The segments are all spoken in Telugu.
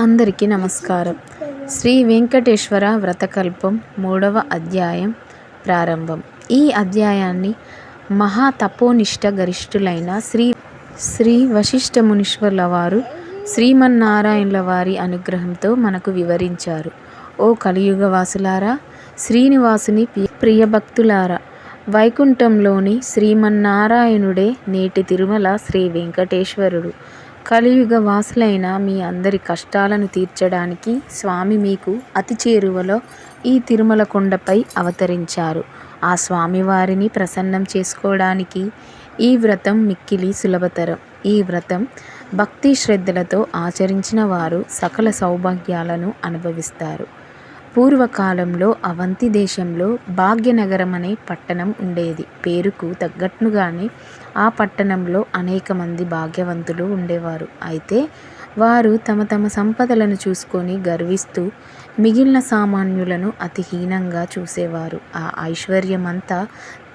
అందరికీ నమస్కారం. శ్రీ వెంకటేశ్వర వ్రతకల్పం మూడవ అధ్యాయం ప్రారంభం. ఈ అధ్యాయాన్ని మహా తపోనిష్ట గరిష్ఠులైన శ్రీ శ్రీ వశిష్ఠ మునీశ్వర్ల వారు శ్రీమన్నారాయణుల వారి అనుగ్రహంతో మనకు వివరించారు. ఓ కలియుగ వాసులారా శ్రీనివాసుని ప్రియభక్తులారా వైకుంఠంలోని శ్రీమన్నారాయణుడే నేటి తిరుమల శ్రీ వెంకటేశ్వరుడు. కలియుగ వాసులైన మీ అందరి కష్టాలను తీర్చడానికి స్వామి మీకు అతి చేరువలో ఈ తిరుమల కొండపై అవతరించారు. ఆ స్వామివారిని ప్రసన్నం చేసుకోవడానికి ఈ వ్రతం మిక్కిలి సులభతరం. ఈ వ్రతం భక్తి శ్రద్ధలతో ఆచరించిన వారు సకల సౌభాగ్యాలను అనుభవిస్తారు. పూర్వకాలంలో అవంతి దేశంలో భాగ్యనగరం అనే పట్టణం ఉండేది. పేరుకు తగ్గట్టుగానే ఆ పట్టణంలో అనేక మంది భాగ్యవంతులు ఉండేవారు. అయితే వారు తమ తమ సంపదలను చూసుకొని గర్విస్తూ మిగిలిన సామాన్యులను అతి హీనంగా చూసేవారు. ఆ ఐశ్వర్యమంతా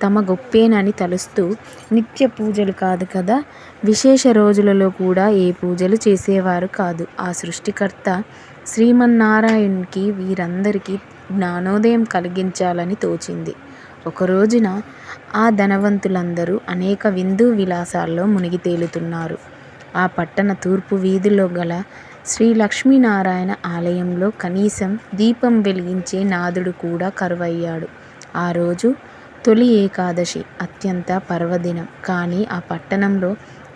తమ గొప్పేనని తలుస్తూ నిత్య పూజలు కాదు కదా విశేష రోజులలో కూడా ఏ పూజలు చేసేవారు కాదు. ఆ సృష్టికర్త శ్రీమన్నారాయణ్కి వీరందరికీ జ్ఞానోదయం కలిగించాలని తోచింది. ఒక రోజున ఆ ధనవంతులందరూ అనేక విందు విలాసాల్లో మునిగి తేలుతున్నారు. ఆ పట్టణ తూర్పు వీధిలో గల శ్రీ లక్ష్మీనారాయణ ఆలయంలో కనీసం దీపం వెలిగించే నాదుడు కూడా కరువయ్యాడు. ఆ రోజు తొలి ఏకాదశి అత్యంత పర్వదినం. కానీ ఆ పట్టణంలో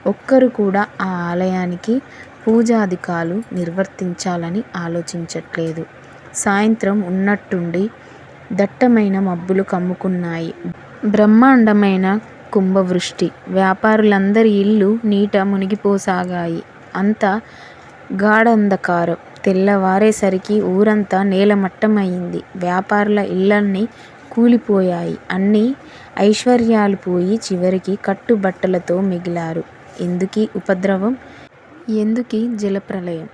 ఒక్కరు కూడా ఆ ఆలయానికి పూజాధికాలు నిర్వర్తించాలని ఆలోచించట్లేదు. సాయంత్రం ఉన్నట్టుండి దట్టమైన మబ్బులు కమ్ముకున్నాయి. బ్రహ్మాండమైన కుంభవృష్టి. వ్యాపారులందరి ఇల్లు నీట మునిగిపోసాగాయి. అంతా గాఢంధకారం. తెల్లవారేసరికి ఊరంతా నేలమట్టమయ్యింది వ్యాపారుల ఇళ్ళన్నీ కూలిపోయాయి. అన్ని ఐశ్వర్యాలు పోయి చివరికి కట్టుబట్టలతో మిగిలారు. ఎందుకీ ఉపద్రవం? ఎందుకీ జలప్రలయం?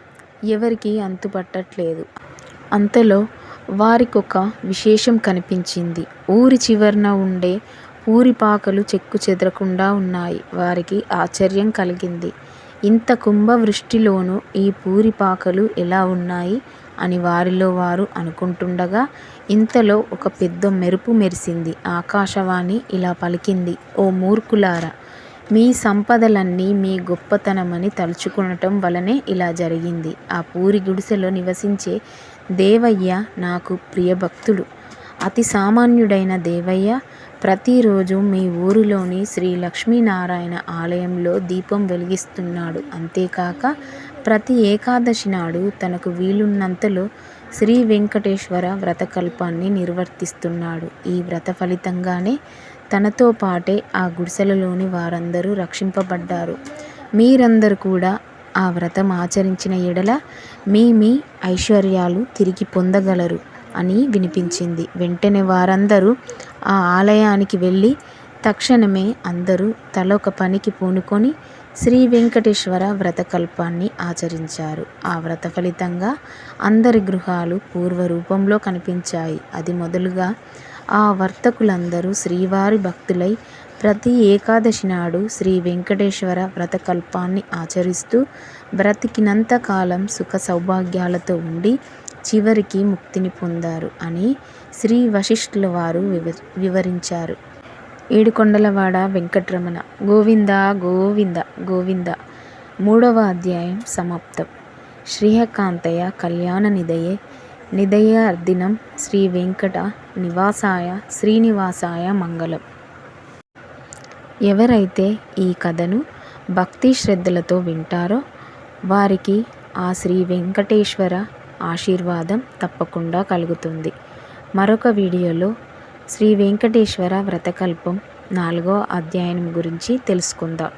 ఎవరికి అంతుపట్టట్లేదు. అంతలో వారికొక విశేషం కనిపించింది. ఊరి చివరన ఉండే పూరిపాకలు చెక్కు చెదరకుండా ఉన్నాయి. వారికి ఆశ్చర్యం కలిగింది. ఇంత కుంభవృష్టిలోనూ ఈ పూరిపాకలు ఎలా ఉన్నాయి అని వారిలో వారు అనుకుంటుండగా ఇంతలో ఒక పెద్ద మెరుపు మెరిసింది. ఆకాశవాణి ఇలా పలికింది ఓ మూర్ఖులారా! మీ సంపదలన్నీ మీ గొప్పతనమని తలుచుకునటం వలనే ఇలా జరిగింది. ఆ పూరి గుడిసెలో నివసించే దేవయ్య నాకు ప్రియభక్తుడు. అతి సామాన్యుడైన దేవయ్య ప్రతిరోజు మీ ఊరిలోని శ్రీ లక్ష్మీనారాయణ ఆలయంలో దీపం వెలిగిస్తున్నాడు. అంతేకాక ప్రతి ఏకాదశి నాడు తనకు వీలున్నంతలో శ్రీ వెంకటేశ్వర వ్రతకల్పాన్ని నిర్వర్తిస్తున్నాడు. ఈ వ్రత ఫలితంగానే తనతో పాటే ఆ గుడిసెలలోని వారందరూ రక్షింపబడ్డారు. మీరందరూ కూడా ఆ వ్రతం ఆచరించిన ఎడల మీ మీ ఐశ్వర్యాలు తిరిగి పొందగలరు అని వినిపించింది. వెంటనే వారందరూ ఆ ఆలయానికి వెళ్ళి తక్షణమే అందరూ తలొక పనికి పూనుకొని శ్రీ వెంకటేశ్వర వ్రతకల్పాన్ని ఆచరించారు. ఆ వ్రత ఫలితంగా అందరి గృహాలు పూర్వ రూపంలో కనిపించాయి. అది మొదలుగా ఆ వర్తకులందరూ శ్రీవారి భక్తులై ప్రతి ఏకాదశి నాడు శ్రీ వెంకటేశ్వర వ్రతకల్పాన్ని ఆచరిస్తూ బ్రతికినంత కాలం సుఖ సౌభాగ్యాలతో ఉండి చివరికి ముక్తిని పొందారు అని శ్రీ వశిష్ఠుల వారు వివ వివరించారు. ఏడుకొండలవాడ వెంకటరమణ గోవింద గోవింద గోవింద. మూడవ అధ్యాయం సమాప్తం. శ్రీహకాంతయ కళ్యాణ నిదయే నిదయార్దినం శ్రీ వెంకట నివాసాయ శ్రీనివాసాయ మంగళం. ఎవరైతే ఈ కథను భక్తి శ్రద్ధలతో వింటారో వారికి ఆ శ్రీ వెంకటేశ్వర ఆశీర్వాదం తప్పకుండా కలుగుతుంది. మరొక వీడియోలో శ్రీ వెంకటేశ్వర వ్రతకల్పం నాలుగో అధ్యాయం గురించి తెలుసుకుందాం.